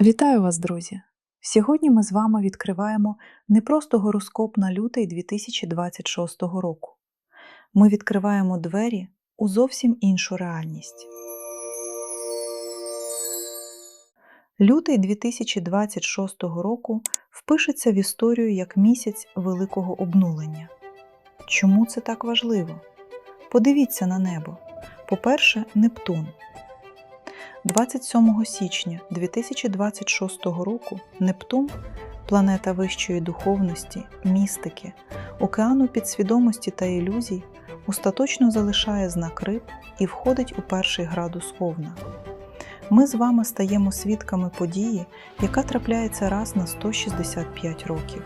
Вітаю вас, друзі! Сьогодні ми з вами відкриваємо не просто гороскоп на лютий 2026 року. Ми відкриваємо двері у зовсім іншу реальність. Лютий 2026 року впишеться в історію як місяць великого обнулення. Чому це так важливо? Подивіться на небо. По-перше, Нептун. 27 січня 2026 року Нептун, планета вищої духовності, містики, океану підсвідомості та ілюзій, остаточно залишає знак риб і входить у перший градус Овна. Ми з вами стаємо свідками події, яка трапляється раз на 165 років.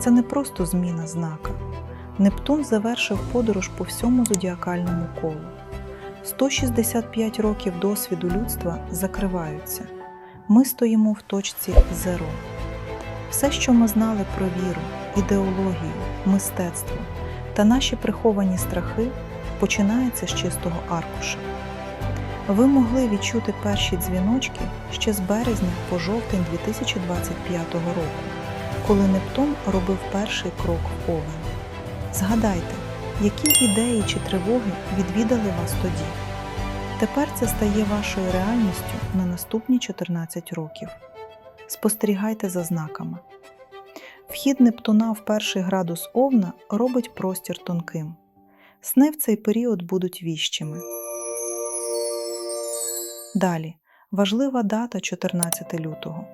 Це не просто зміна знака. Нептун завершив подорож по всьому зодіакальному колу. 165 років досвіду людства закриваються. Ми стоїмо в точці зеро. Все, що ми знали про віру, ідеологію, мистецтво та наші приховані страхи, починається з чистого аркуша. Ви могли відчути перші дзвіночки ще з березня по жовтень 2025 року, коли Нептун робив перший крок в Овен. Згадайте, які ідеї чи тривоги відвідали вас тоді. Тепер це стає вашою реальністю на наступні 14 років. Спостерігайте за знаками. Вхід Нептуна в перший градус Овна робить простір тонким. Сни в цей період будуть віщими. Далі важлива дата 14 лютого.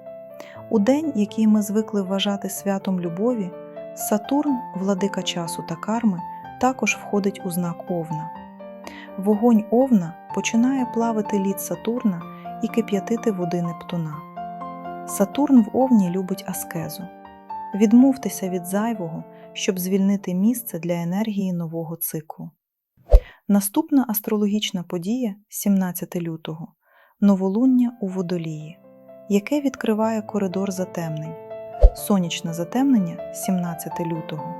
У день, який ми звикли вважати святом любові, Сатурн, владика часу та карми, також входить у знак Овна. Вогонь Овна починає плавити лід Сатурна і кип'ятити води Нептуна. Сатурн в Овні любить аскезу. Відмовтеся від зайвого, щоб звільнити місце для енергії нового циклу. Наступна астрологічна подія 17 лютого новолуння у водолії, яке відкриває коридор затемнень, сонячне затемнення 17 лютого,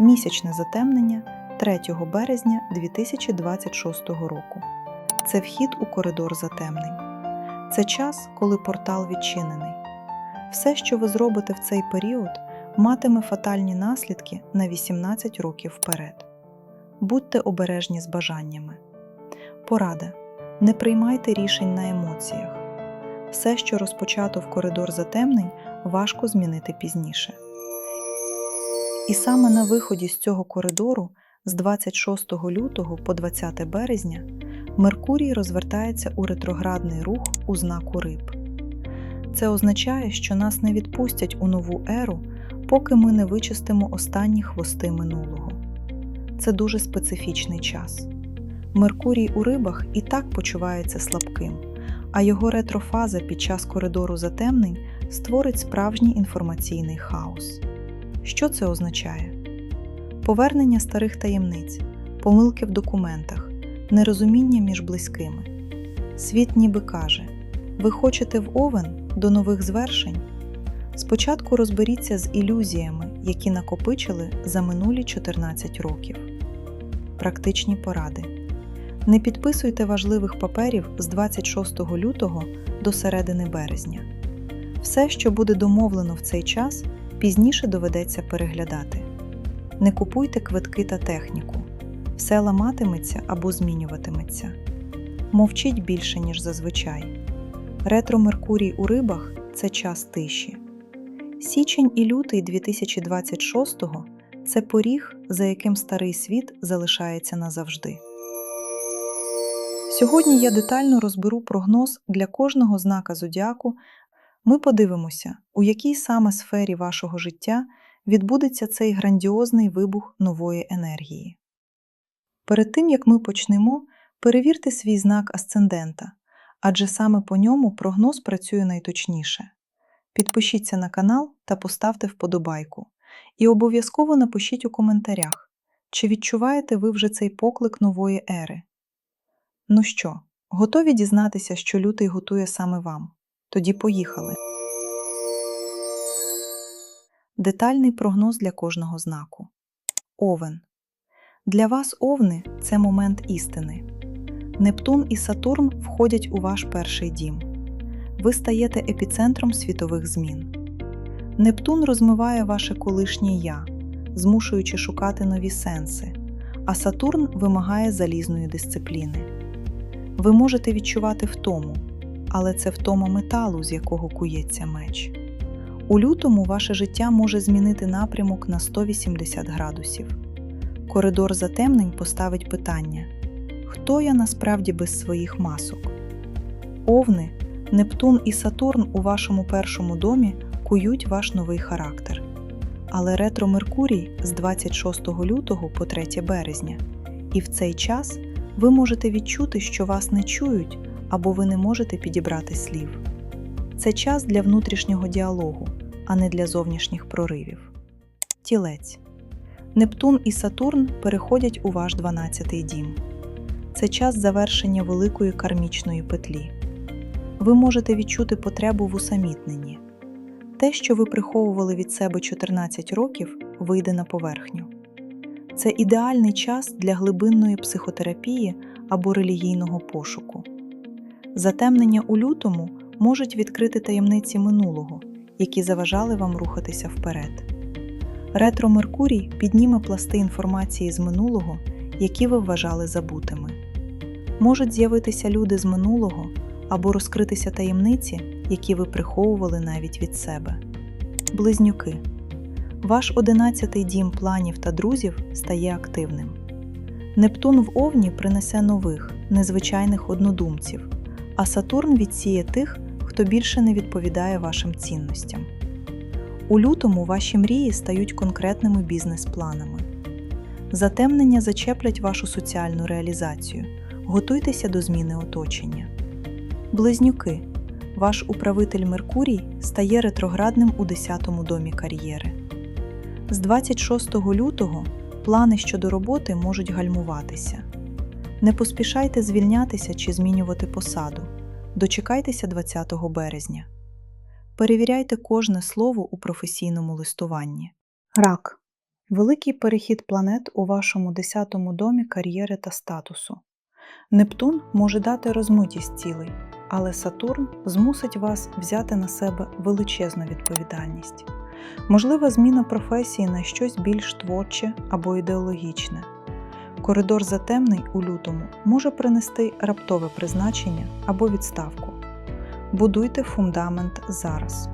місячне затемнення 3 березня 2026 року. Це вхід у коридор затемнень. Це час, коли портал відчинений. Все, що ви зробите в цей період, матиме фатальні наслідки на 18 років вперед. Будьте обережні з бажаннями. Порада. Не приймайте рішень на емоціях. Все, що розпочато в коридор затемнень, важко змінити пізніше. І саме на виході з цього коридору, з 26 лютого по 20 березня, Меркурій розвертається у ретроградний рух у знаку риб. Це означає, що нас не відпустять у нову еру, поки ми не вичистимо останні хвости минулого. Це дуже специфічний час. Меркурій у рибах і так почувається слабким, а його ретрофаза під час коридору затемнень створить справжній інформаційний хаос. Що це означає? Повернення старих таємниць, помилки в документах, нерозуміння між близькими. Світ ніби каже: ви хочете в овен до нових звершень? Спочатку розберіться з ілюзіями, які накопичили за минулі 14 років. Практичні поради. Не підписуйте важливих паперів з 26 лютого до середини березня. Все, що буде домовлено в цей час, пізніше доведеться переглядати. Не купуйте квитки та техніку. Все ламатиметься або змінюватиметься. Мовчіть більше, ніж зазвичай. Ретро Меркурій у рибах це час тиші. Січень і лютий 2026-го це поріг, за яким старий світ залишається назавжди. Сьогодні я детально розберу прогноз для кожного знака зодіаку. Ми подивимося, у якій саме сфері вашого життя відбудеться цей грандіозний вибух нової енергії. Перед тим як ми почнемо, перевірте свій знак асцендента, адже саме по ньому прогноз працює найточніше. Підпишіться на канал та поставте вподобайку. І обов'язково напишіть у коментарях, чи відчуваєте ви вже цей поклик нової ери. Ну що, готові дізнатися, що лютий готує саме вам? Тоді поїхали. Детальний прогноз для кожного знаку. Овен. Для вас овни це момент істини. Нептун і Сатурн входять у ваш перший дім. ви стаєте епіцентром світових змін. Нептун розмиває ваше колишнє я, змушуючи шукати нові сенси, а Сатурн вимагає залізної дисципліни. Ви можете відчувати втому, але це втома металу, з якого кується меч. У лютому ваше життя може змінити напрямок на 180 градусів. Коридор затемнень поставить питання: хто я насправді без своїх масок? Овни, Нептун і Сатурн у вашому першому домі кують ваш новий характер. Але ретро Меркурій з 26 лютого по 3 березня, і в цей час ви можете відчути, що вас не чують або ви не можете підібрати слів. Це час для внутрішнього діалогу, а не для зовнішніх проривів. Тілець. Нептун і Сатурн переходять у ваш 12-й дім. Це час завершення великої кармічної петлі. Ви можете відчути потребу в усамітненні. Те, що ви приховували від себе 14 років, вийде на поверхню. Це ідеальний час для глибинної психотерапії або релігійного пошуку. Затемнення у лютому можуть відкрити таємниці минулого, які заважали вам рухатися вперед. Ретро Меркурій підніме пласти інформації з минулого, які ви вважали забутими. Можуть з'явитися люди з минулого або розкритися таємниці, які ви приховували навіть від себе. Близнюки. Ваш одинадцятий дім планів та друзів стає активним. Нептун в Овні принесе нових, незвичайних однодумців, а Сатурн відсіє тих, хто більше не відповідає вашим цінностям. У лютому ваші мрії стають конкретними бізнес-планами. Затемнення зачеплять вашу соціальну реалізацію. Готуйтеся до зміни оточення. Близнюки. Ваш управитель Меркурій стає ретроградним у 10-му домі кар'єри. З 26 лютого плани щодо роботи можуть гальмуватися. Не поспішайте звільнятися чи змінювати посаду. Дочекайтеся 20 березня. Перевіряйте кожне слово у професійному листуванні. Рак. Великий перехід планет у вашому 10-му домі кар'єри та статусу. Нептун може дати розмитість цілей, але Сатурн змусить вас взяти на себе величезну відповідальність. Можлива зміна професії на щось більш творче або ідеологічне. Коридор затемний у лютому може принести раптове призначення або відставку. Будуйте фундамент зараз.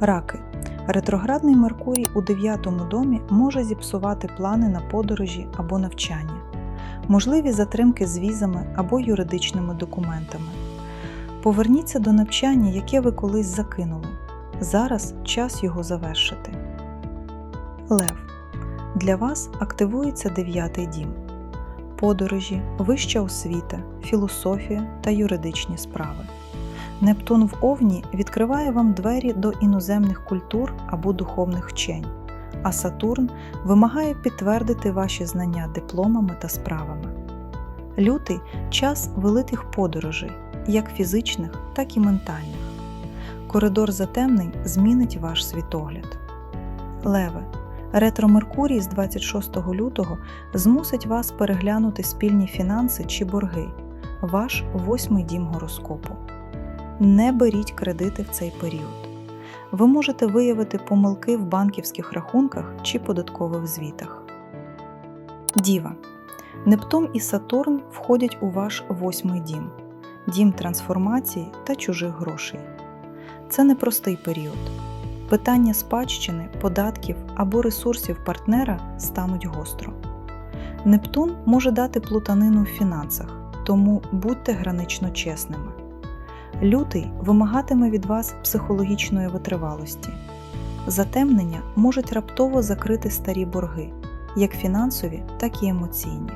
Раки. Ретроградний Меркурій у 9-му домі може зіпсувати плани на подорожі або навчання, можливі затримки з візами або юридичними документами. Поверніться до навчання, яке ви колись закинули. Зараз час його завершити. Лев. Для вас активується дев'ятий дім. Подорожі, вища освіта, філософія та юридичні справи. Нептун в Овні відкриває вам двері до іноземних культур або духовних вчень, а Сатурн вимагає підтвердити ваші знання дипломами та справами. Лютий час великих подорожей, як фізичних, так і ментальних. Коридор затемнень змінить ваш світогляд. Леве. Ретро Меркурій з 26 лютого змусить вас переглянути спільні фінанси чи борги, ваш восьмий дім гороскопу. Не беріть кредити в цей період. Ви можете виявити помилки в банківських рахунках чи податкових звітах. Діва. Нептун і Сатурн входять у ваш восьмий дім, дім трансформації та чужих грошей. Це непростий період. Питання спадщини, податків або ресурсів партнера стануть гостро. Нептун може дати плутанину в фінансах, тому будьте гранично чесними. Лютий вимагатиме від вас психологічної витривалості. Затемнення можуть раптово закрити старі борги, як фінансові, так і емоційні.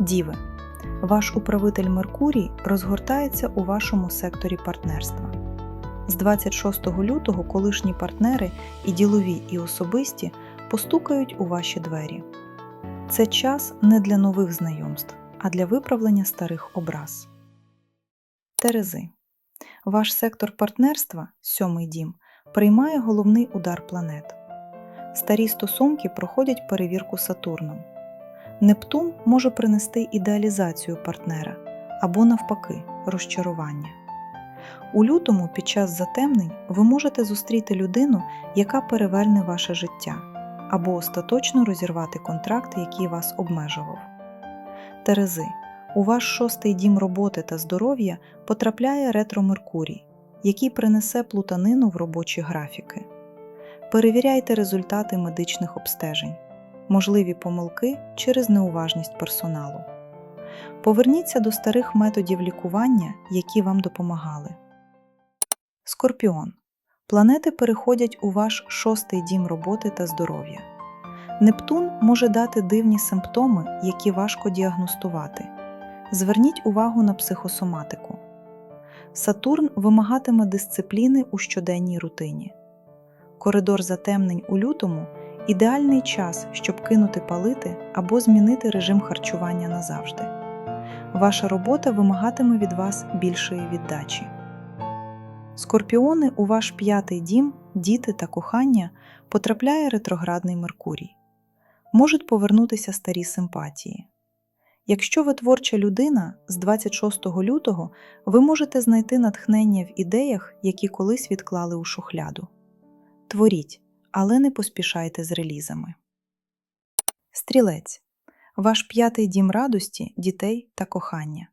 Діви. Ваш управитель Меркурій розгортається у вашому секторі партнерства. З 26 лютого колишні партнери і ділові, і особисті постукають у ваші двері. Це час не для нових знайомств, а для виправлення старих образ. Терези. Ваш сектор партнерства, сьомий дім, приймає головний удар планет. Старі стосунки проходять перевірку Сатурном. Нептун може принести ідеалізацію партнера або, навпаки, розчарування. У лютому під час затемнень ви можете зустріти людину, яка переверне ваше життя, або остаточно розірвати контракт, який вас обмежував. Терези, у ваш шостий дім роботи та здоров'я потрапляє ретро Меркурій, який принесе плутанину в робочі графіки. Перевіряйте результати медичних обстежень, можливі помилки через неуважність персоналу. Поверніться до старих методів лікування, які вам допомагали. Скорпіон. Планети переходять у ваш шостий дім роботи та здоров'я. Нептун може дати дивні симптоми, які важко діагностувати. Зверніть увагу на психосоматику. Сатурн вимагатиме дисципліни у щоденній рутині. Коридор затемнень у лютому ідеальний час, щоб кинути палити або змінити режим харчування назавжди. Ваша робота вимагатиме від вас більшої віддачі. Скорпіони у ваш п'ятий дім, діти та кохання потрапляє ретроградний Меркурій. Можуть повернутися старі симпатії. Якщо ви творча людина, з 26 лютого ви можете знайти натхнення в ідеях, які колись відклали у шухляду. Творіть, але не поспішайте з релізами. Стрілець. Ваш п'ятий дім радості, дітей та кохання.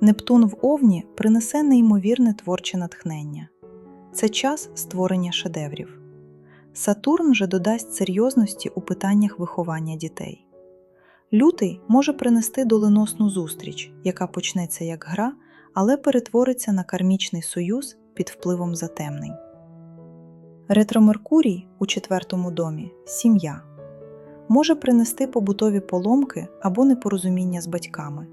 Нептун в Овні принесе неймовірне творче натхнення. Це час створення шедеврів. Сатурн же додасть серйозності у питаннях виховання дітей. Лютий може принести доленосну зустріч, яка почнеться як гра, але перетвориться на кармічний союз під впливом затемнень. Ретро-Меркурій у четвертому домі сім'я може принести побутові поломки або непорозуміння з батьками.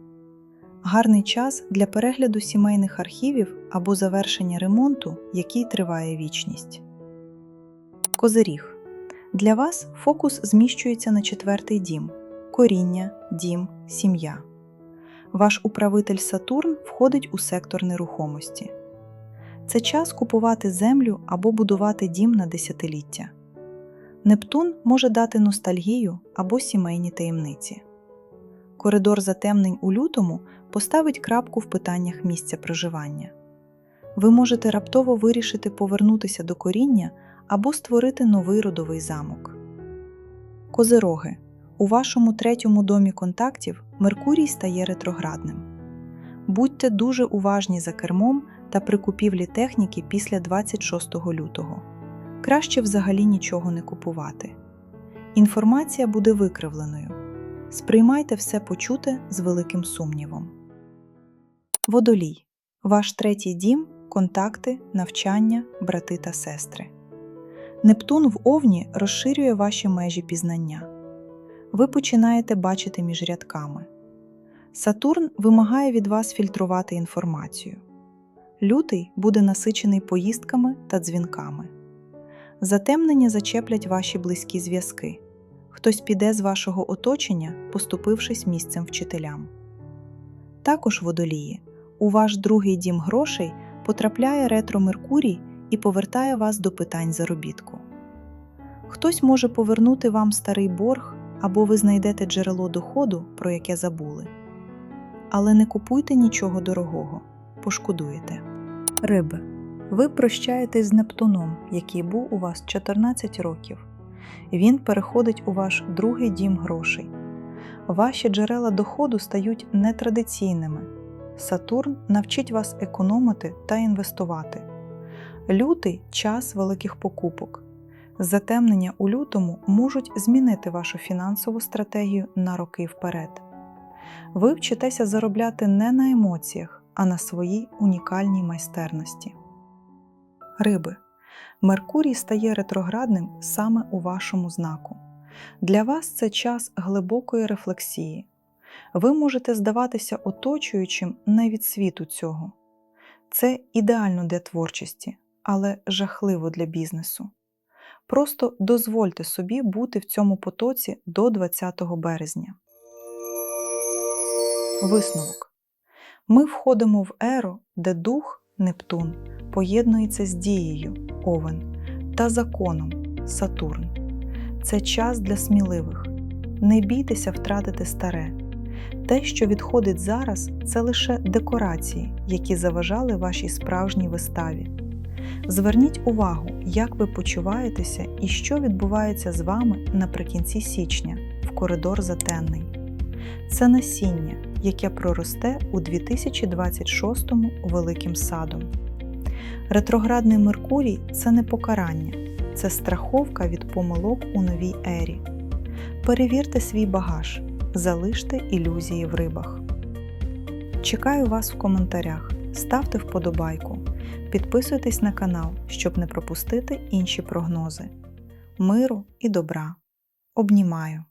Гарний час для перегляду сімейних архівів або завершення ремонту, який триває вічність. Козиріг. Для вас фокус зміщується на четвертий дім коріння, дім, сім'я. Ваш управитель Сатурн входить у сектор нерухомості. Це час купувати землю або будувати дім на десятиліття. Нептун може дати ностальгію або сімейні таємниці. Коридор затемнень у лютому поставить крапку в питаннях місця проживання. Ви можете раптово вирішити повернутися до коріння або створити новий родовий замок. Козироги. У вашому третьому домі контактів Меркурій стає ретроградним. Будьте дуже уважні за кермом та при купівлі техніки після 26 лютого. Краще взагалі нічого не купувати. Інформація буде викривленою. Сприймайте все почуте з великим сумнівом. Водолій. Ваш третій дім контакти, навчання, брати та сестри. Нептун в Овні розширює ваші межі пізнання. Ви починаєте бачити між рядками. Сатурн вимагає від вас фільтрувати інформацію. Лютий буде насичений поїздками та дзвінками. Затемнення зачеплять ваші близькі зв'язки. Хтось піде з вашого оточення, поступившись місцем вчителям. Також водолії. У ваш другий дім грошей потрапляє ретро Меркурій і повертає вас до питань заробітку. Хтось може повернути вам старий борг або ви знайдете джерело доходу, про яке забули. Але не купуйте нічого дорогого, пошкодуєте. Риби. Ви прощаєтесь з Нептуном, який був у вас 14 років. Він переходить у ваш другий дім грошей. Ваші джерела доходу стають нетрадиційними. Сатурн навчить вас економити та інвестувати. Лютий час великих покупок. Затемнення у лютому можуть змінити вашу фінансову стратегію на роки вперед. Ви вчитеся заробляти не на емоціях, а на своїй унікальній майстерності. Риби. Меркурій стає ретроградним саме у вашому знаку. Для вас це час глибокої рефлексії. Ви можете здаватися оточуючим не від світу цього. Це ідеально для творчості, але жахливо для бізнесу. Просто дозвольте собі бути в цьому потоці до 20 березня. Висновок. Ми входимо в еру, де дух Нептун поєднується з дією Овен та законом Сатурн. Це час для сміливих. Не бійтеся втратити старе. Те, що відходить зараз, це лише декорації, які заважали вашій справжній виставі. Зверніть увагу, як ви почуваєтеся і що відбувається з вами наприкінці січня в коридор затенний. Це насіння, яке проросте у 2026-му великим садом. Ретроградний Меркурій це не покарання, це страховка від помилок у новій ері. Перевірте свій багаж, залиште ілюзії в рибах. Чекаю вас в коментарях, ставте вподобайку, підписуйтесь на канал, щоб не пропустити інші прогнози. Миру і добра. Обнімаю!